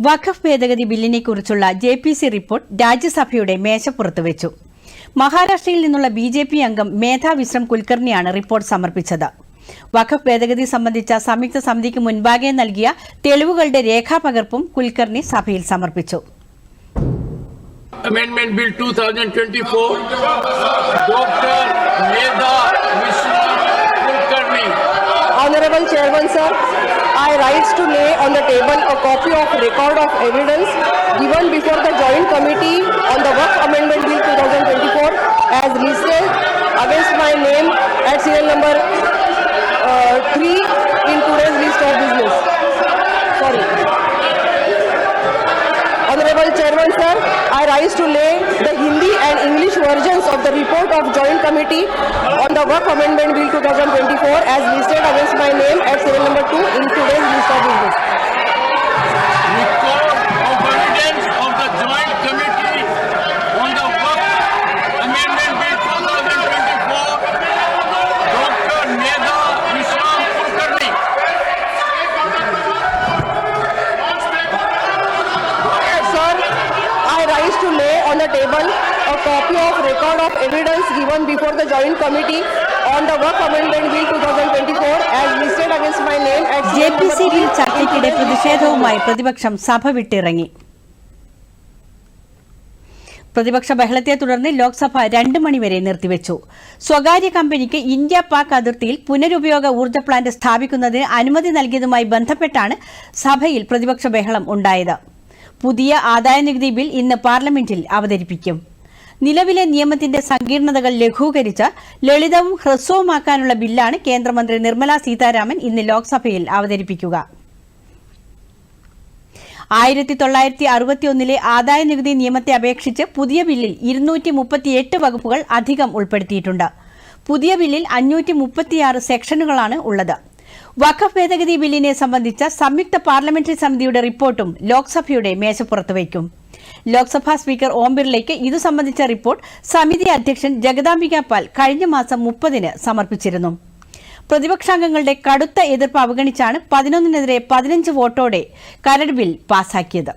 വഖഫ് ഭേദഗതി ബില്ലിനെക്കുറിച്ചുള്ള J P C report രാജ്യസഭയുടെ മേശപ്പുറത്ത് വെച്ചു മഹാരാഷ്ട്രയിൽ നിന്നുള്ള ബി ജെ പി അംഗം മേധാ വിശ്രം കുൽക്കർണിയാണ് റിപ്പോർട്ട് സമർപ്പിച്ചത് വഖഫ് ഭേദഗതി സംബന്ധിച്ച സംയുക്ത സമിതിക്ക് മുൻപാകെ നൽകിയ തെളിവുകളുടെ രേഖാപകർപ്പും കുൽക്കർണി സഭയിൽ സമർപ്പിച്ചു Amendment Bill 2024, Dr. Meda Mishra Kulkarni. Honorable Chairman, sir, I rise to lay on the table a copy of record of evidence given before the Joint Committee on the Work Amendment Bill 2024 as listed against my name at serial number uh, 3 in today's list of business. Sorry. Honorable Chairman, sir, I rise to lay the Hindi and English versions of the report of Joint Committee on the Work Amendment Bill 2024 as listed against my name at serial number on the table a copy of record of evidence given before the Joint Committee on the Work Amendment Bill 2024 as listed against my name at JPC bill P number C 3 bill ചർച്ചയ്ക്കിടെ പ്രതിഷേധവുമായി പ്രതിപക്ഷം സഭ വിട്ടിറങ്ങി. പ്രതിപക്ഷ ബഹളത്തെ തുടർന്ന് ലോക്സഭ രണ്ട് മണിവരെ നിർത്തിവെച്ചു. സ്വകാര്യ കമ്പനിക്ക് ഇന്ത്യ പാക് അതിർത്തിയിൽ പുനരുപയോഗ ഊർജ പ്ലാന്റ് സ്ഥാപിക്കുന്നതിന് അനുമതി നൽകിയതുമായി ബന്ധപ്പെട്ടാണ് സഭയിൽ പ്രതിപക്ഷ ബഹളം ഉണ്ടായത്. പുതിയ ആദായനികുതി ബിൽ ഇന്ന് പാർലമെന്റിൽ അവതരിപ്പിക്കും. നിലവിലെ നിയമത്തിന്റെ സങ്കീർണതകൾ ലഘൂകരിച്ച് ലളിതവും ഹ്രസ്വവുമാക്കാനുള്ള ബില്ലാണ് കേന്ദ്രമന്ത്രി നിർമ്മല സീതാരാമൻ ഇന്ന് ലോക്സഭയിൽ അവതരിപ്പിക്കുക. ആയിരത്തി തൊള്ളായിരത്തി അറുപത്തിയൊന്നിലെ ആദായ നികുതി നിയമത്തെ അപേക്ഷിച്ച് പുതിയ ബില്ലിൽ ഇരുന്നൂറ്റി മുപ്പത്തിയെട്ട് വകുപ്പുകൾ അധികം ഉൾപ്പെടുത്തിയിട്ടുണ്ട്. പുതിയ ബില്ലിൽ അഞ്ഞൂറ്റി മുപ്പത്തിയാറ് സെക്ഷനുകളാണ് ഉള്ളത്. വഖഫ് ഭേദഗതി ബില്ലിനെ സംബന്ധിച്ച സംയുക്ത പാർലമെന്ററി സമിതിയുടെ റിപ്പോർട്ടും ലോക്സഭയുടെ മേശപ്പുറത്ത് വയ്ക്കും. ലോക്സഭാ സ്പീക്കർ ഓം ബിർളയ്ക്ക് ഇതു സംബന്ധിച്ച റിപ്പോർട്ട് സമിതി അധ്യക്ഷൻ ജഗദാംബിക പാൽ കഴിഞ്ഞ മാസം മുപ്പതിന് സമർപ്പിച്ചിരുന്നു. പ്രതിപക്ഷാംഗങ്ങളുടെ കടുത്ത എതിർപ്പ് അവഗണിച്ചാണ് പതിനൊന്നിനെതിരെ പതിനഞ്ച് വോട്ടോടെ കരട് ബിൽ പാസാക്കിയത്.